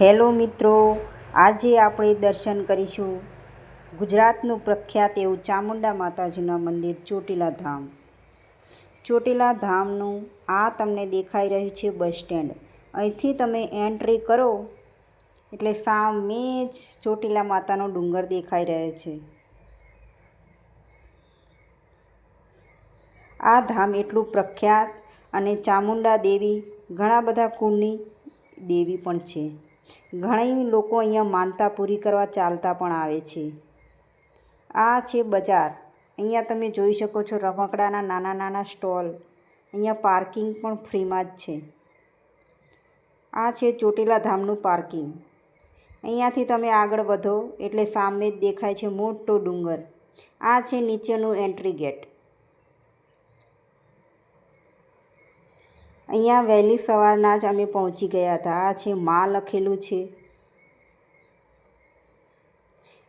Hello મિત્રો, આજે આપણે દર્શન કરીશું ગુજરાતનું પ્રખ્યાત એવું ચામુંડા માતાજીના મંદિર ચોટીલા ધામ. ચોટીલા ધામનું આ તમને દેખાઈ રહ્યું છે બસ સ્ટેન્ડ. અહીંથી તમે એન્ટ્રી કરો, એટલે સામે જ ચોટીલા માતાનો ડુંગર દેખાઈ રહ્યો છે. આ ધામ એટલું પ્રખ્યાત અને ચામુંડા દેવી ઘણા બધા કુળની દેવી પણ છે. ઘણા લોકો અહીંયા માનતા પૂરી કરવા ચાલતા પણ આવે છે. આ છે બજાર. અહીંયા તમે જોઈ શકો છો રમકડાના નાના નાના સ્ટોલ. અહીંયા પાર્કિંગ પણ ફ્રીમાં જ છે. આ છે ચોટીલા ધામનું પાર્કિંગ. અહીંયાથી તમે આગળ વધો એટલે સામે જ દેખાય છે મોટો ડુંગર. આ છે નીચેનું એન્ટ્રી ગેટ. અહીંયા વહેલી સવારના જ અમે પહોંચી ગયા હતા. આ છે મા લખેલું છે.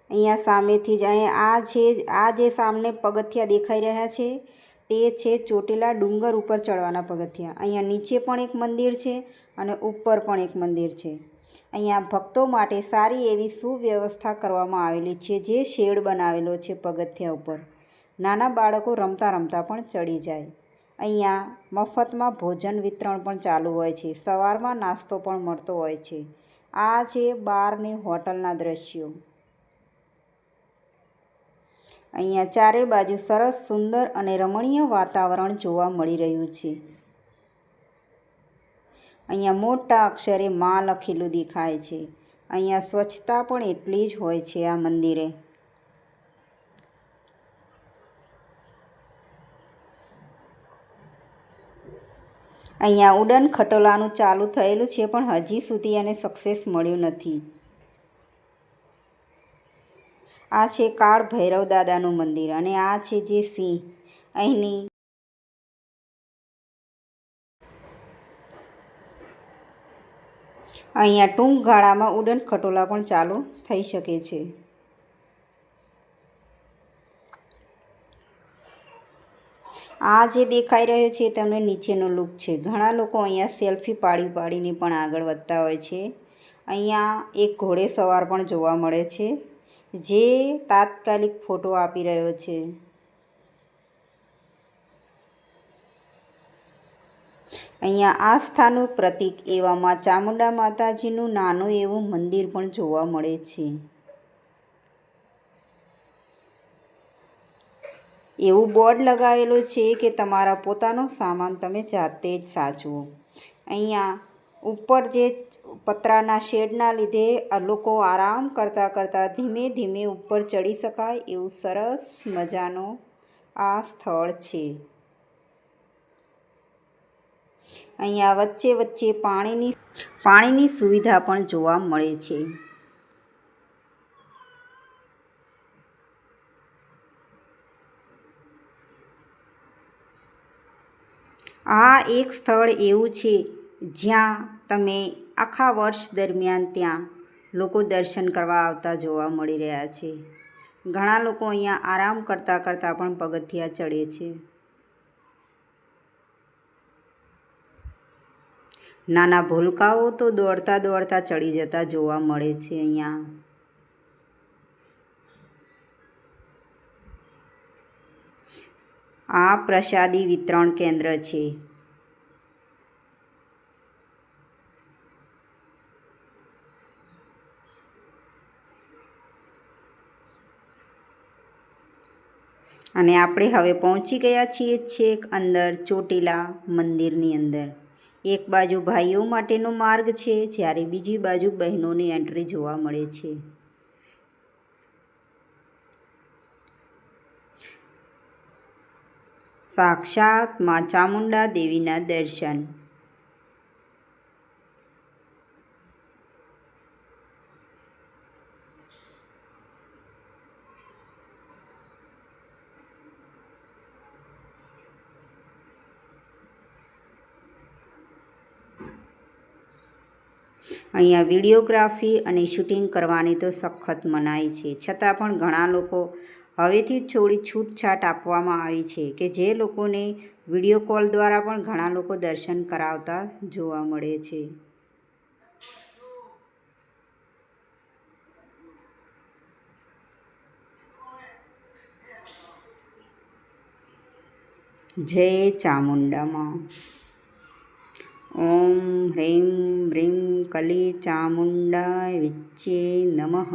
અહીંયા સામેથી જ અહીંયા આ છે આ જે સામને પગથિયા દેખાઈ રહ્યા છે, તે છે ચોટીલા ડુંગર ઉપર ચડવાના પગથિયા. અહીંયા નીચે પણ એક મંદિર છે અને ઉપર પણ એક મંદિર છે. અહીંયા ભક્તો માટે સારી એવી સુવ્યવસ્થા કરવામાં આવેલી છે જે શેડ બનાવેલો છે પગથિયા ઉપર. નાના બાળકો રમતા રમતા પણ ચડી જાય. અહીંયા મફતમાં ભોજન વિતરણ પણ ચાલુ હોય છે. સવારમાં નાસ્તો પણ મળતો હોય છે. આ છે બારની હોટલના દ્રશ્યો. અહીંયા ચારે બાજુ સરસ, સુંદર અને રમણીય વાતાવરણ જોવા મળી રહ્યું છે. અહીંયા મોટા અક્ષરે માં લખેલું દેખાય છે. અહીંયા સ્વચ્છતા પણ એટલી જ હોય છે આ મંદિરે. અહીંયા ઉડન ખટોલાનું ચાલુ થયેલું છે પણ હજી સુધી એને સક્સેસ મળ્યું નથી. આ છે કાળ ભૈરવ દાદાનું મંદિર અને આ છે જે સિંહ. અહીંની અહીંયા ટૂંક ગાળામાં ઉડન ખટોલા પણ ચાલુ થઈ શકે છે. આ જે દેખાઈ રહ્યો છે તમને નીચેનો લુક છે. ઘણા લોકો અહીંયા સેલ્ફી પાડી પાડીને પણ આગળ વધતા હોય છે. અહીંયા એક ઘોડે સવાર પણ જોવા મળે છે. જે તાત્કાલિક ફોટો આપી રહ્યો છે. અહીંયા આસ્થાનું પ્રતીક એવામાં ચામુંડા માતાજીનું નાનું એવું મંદિર પણ જોવા મળે છે. એવું બોર્ડ લગાવેલું છે કે તમારા પોતાનો સામાન તમે જાતે જ સાચવો. અહીંયા ઉપર જે પતરાના શેડના લીધે લોકો આરામ કરતાં કરતાં ધીમે ધીમે ઉપર ચડી શકાય એવું સરસ મજાનો આ સ્થળ છે. અહીંયા વચ્ચે વચ્ચે પાણીની પાણીની સુવિધા પણ જોવા મળે છે. આ એક સ્થળ એવું છે જ્યાં તમે આખા વર્ષ દરમિયાન ત્યાં લોકો દર્શન કરવા આવતા જોવા મળી રહ્યા છે. ઘણા લોકો અહીંયા આરામ કરતાં કરતાં પણ પગથિયા ચડે છે. નાના ભૂલકાઓ તો દોડતા દોડતા ચડી જતા જોવા મળે છે અહીંયા. આ પ્રસાદી વિતરણ કેન્દ્ર છે. અને આપણે હવે પહોંચી ગયા છીએ છેક અંદર ચોટીલા મંદિરની અંદર. એક બાજુ ભાઈઓ માટેનો માર્ગ છે, જ્યારે બીજી બાજુ બહેનોની એન્ટ્રી જોવા મળે છે. સાક્ષાત મા ચામુંડા દેવીના દર્શન. અહીંયા વિડીયોગ્રાફી અને શૂટિંગ કરવાની તો સખત મનાઈ છે. છતાં પણ ઘણા લોકો હવેથી જ થોડી છૂટછાટ આપવામાં આવી છે કે જે લોકોને વીડિયો કોલ દ્વારા પણ ઘણા લોકો દર્શન કરાવતા જોવા મળે છે. જય ચામુંડામાં. ઓમ હ્રીમ હ્રીમ કલી ચામુંડા વિચ્યે નમઃ.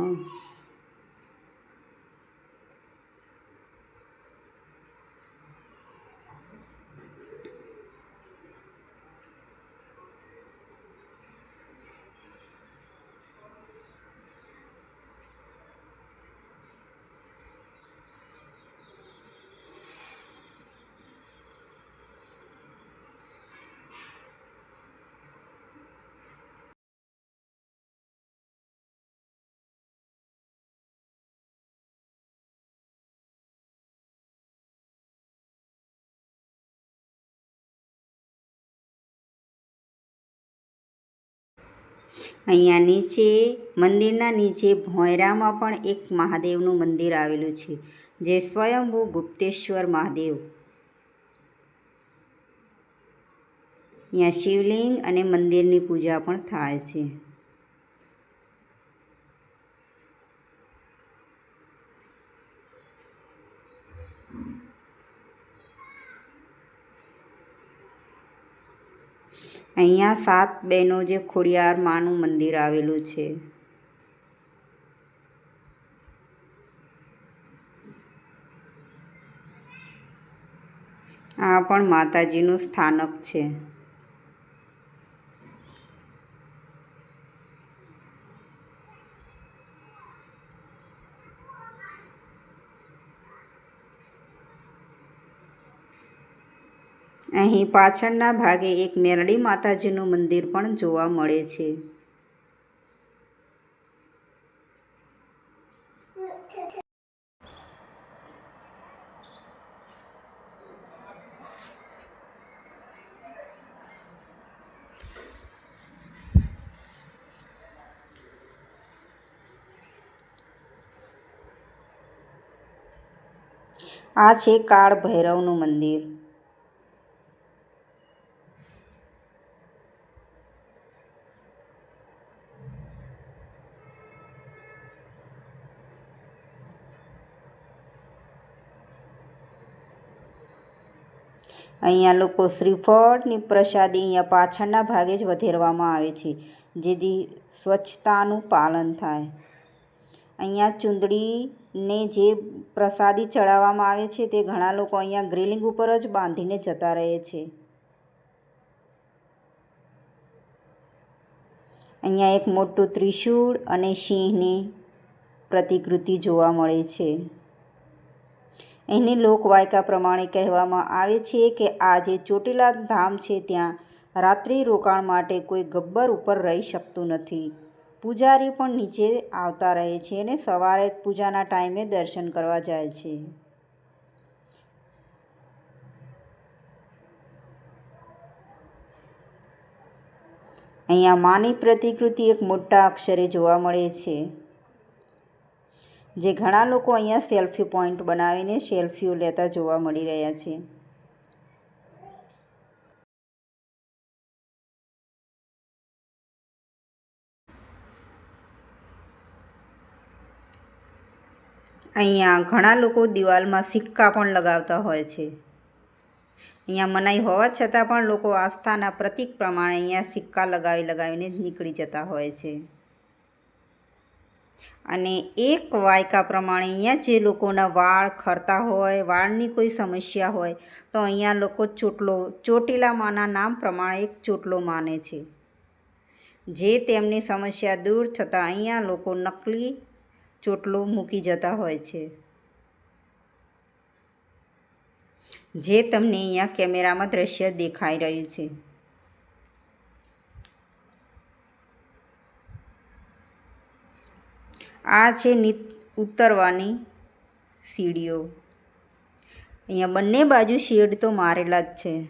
અહીંયા નીચે, મંદિરના નીચે ભોંયરામાં પણ એક મહાદેવનું મંદિર આવેલું છે, જે સ્વયંભૂ ગુપ્તેશ્વર મહાદેવ. અહીંયા શિવલિંગ અને મંદિરની પૂજા પણ થાય છે. અહીંયા સાત બહેનો જે ખોડિયાર માનું મંદિર આવેલું છે. આ પણ માતાજીનું સ્થાનક છે. અહીં પાછળના ભાગે એક મેરડી માતાજીનું મંદિર પણ જોવા મળે છે. આ છે કાળ ભૈરવનું મંદિર. અહીંયા લોકો શ્રીફળની પ્રસાદી અહીંયા પાછળના ભાગે જ વધેરવામાં આવે છે, જેથી સ્વચ્છતાનું પાલન થાય. અહીંયા ચૂંદડીને જે પ્રસાદી ચડાવવામાં આવે છે, તે ઘણા લોકો અહીંયા ગ્રીલિંગ ઉપર જ બાંધીને જતા રહે છે. અહીંયા એક મોટું ત્રિશૂળ અને સિંહની પ્રતિકૃતિ જોવા મળે છે. એની લોકવાયકા પ્રમાણે કહેવામાં આવે છે કે આ જે ચોટીલા ધામ છે ત્યાં રાત્રિ રોકાણ માટે કોઈ ગબ્બર ઉપર રહી શકતું નથી. પૂજારી પણ નીચે આવતા રહે છે અને સવારે પૂજાના ટાઈમે દર્શન કરવા જાય છે. અહીંયા માની પ્રતિકૃતિ એક મોટા અક્ષરે જોવા મળે છે. જે ઘણા લોકો અહીંયા સેલ્ફી પોઈન્ટ બનાવીને સેલ્ફીઓ લેતા જોવા મળી રહ્યા છે. અહીંયા ઘણા લોકો દિવાલમાં સિક્કા પણ લગાવતા હોય છે. અહીંયા મનાઈ હોવા છતાં પણ લોકો આસ્થાના પ્રતીક પ્રમાણે અહીંયા સિક્કા લગાવી લગાવીને નીકળી જતા હોય છે. અને એક વાયકા પ્રમાણે અહીંયા જે લોકોના વાળ ખરતા હોય, વાળની કોઈ સમસ્યા હોય, તો અહીંયા લોકો ચોટલો ચોટીલામાંના નામ પ્રમાણે એક ચોટલો માને છે. જે તેમની સમસ્યા દૂર થતાં અહીંયા લોકો નકલી ચોટલો મૂકી જતા હોય છે. જે તમને અહીંયા કેમેરામાં દ્રશ્ય દેખાઈ રહ્યું છે. આ છે નીત, ઉતરવાની સીડીઓ. અહીંયા બંને બાજુ શેડ તો મારેલા જ છે.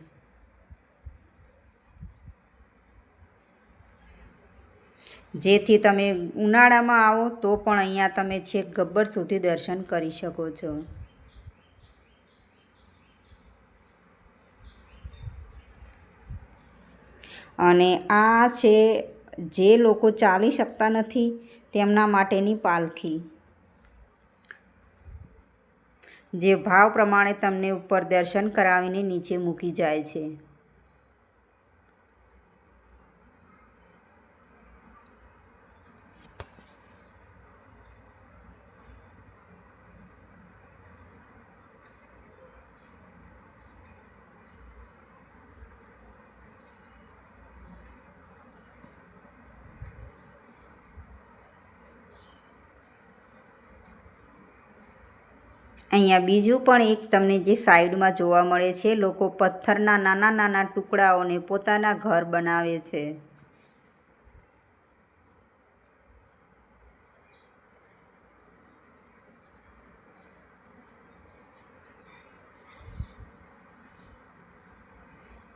જેથી તમે ઉનાળામાં આવો તો પણ અહીંયા તમે છેક ગબ્બર સુધી દર્શન કરી શકો છો. અને આ છે જે લોકો ચાલી શકતા નથી તેમના માટેની પાલખી. જે ભાવ પ્રમાણે તમને ઉપર દર્શન કરાવીને નીચે મૂકી જાય છે. અહીંયા બીજું પણ એક તમને જે સાઈડમાં જોવા મળે છે, લોકો પથ્થરના નાના નાના ટુકડાઓને પોતાના ઘર બનાવે છે.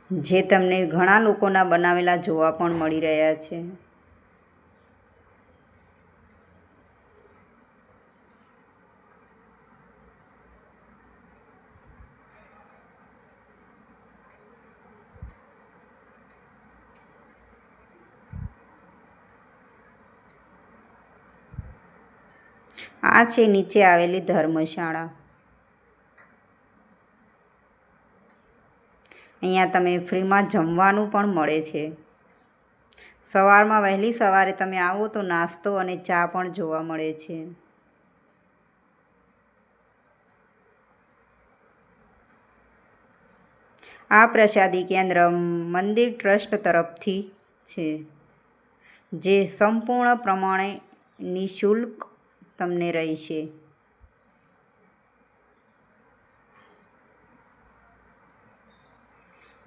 જે તમને ઘણા લોકોના બનાવેલા જોવા પણ મળી રહ્યા છે. આ છે નીચે આવેલી ધર્મશાળા. અહીંયા તમે ફ્રીમાં જમવાનું પણ મળે છે. સવારમાં વહેલી સવારે તમે આવો તો નાસ્તો અને ચા પણ જોવા મળે છે. આ પ્રસાદી કેન્દ્ર મંદિર ટ્રસ્ટ તરફથી છે, જે સંપૂર્ણ પ્રમાણે નિઃશુલ્ક તમને રહેશે.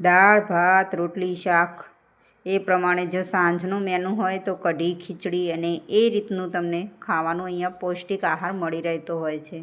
દાળ, ભાત, રોટલી, શાક, એ પ્રમાણે જો સાંજનું મેનુ હોય તો કઢી, ખીચડી અને એ રીતનું તમને ખાવાનું અહીંયા પૌષ્ટિક આહાર મળી રહેતો હોય છે.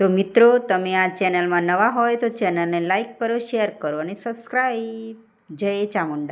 તો મિત્રો, તમે આ ચેનલમાં નવા હોય તો ચેનલને લાઈક કરો, શેર કરો અને સબસ્ક્રાઈબ. જય ચામુંડા.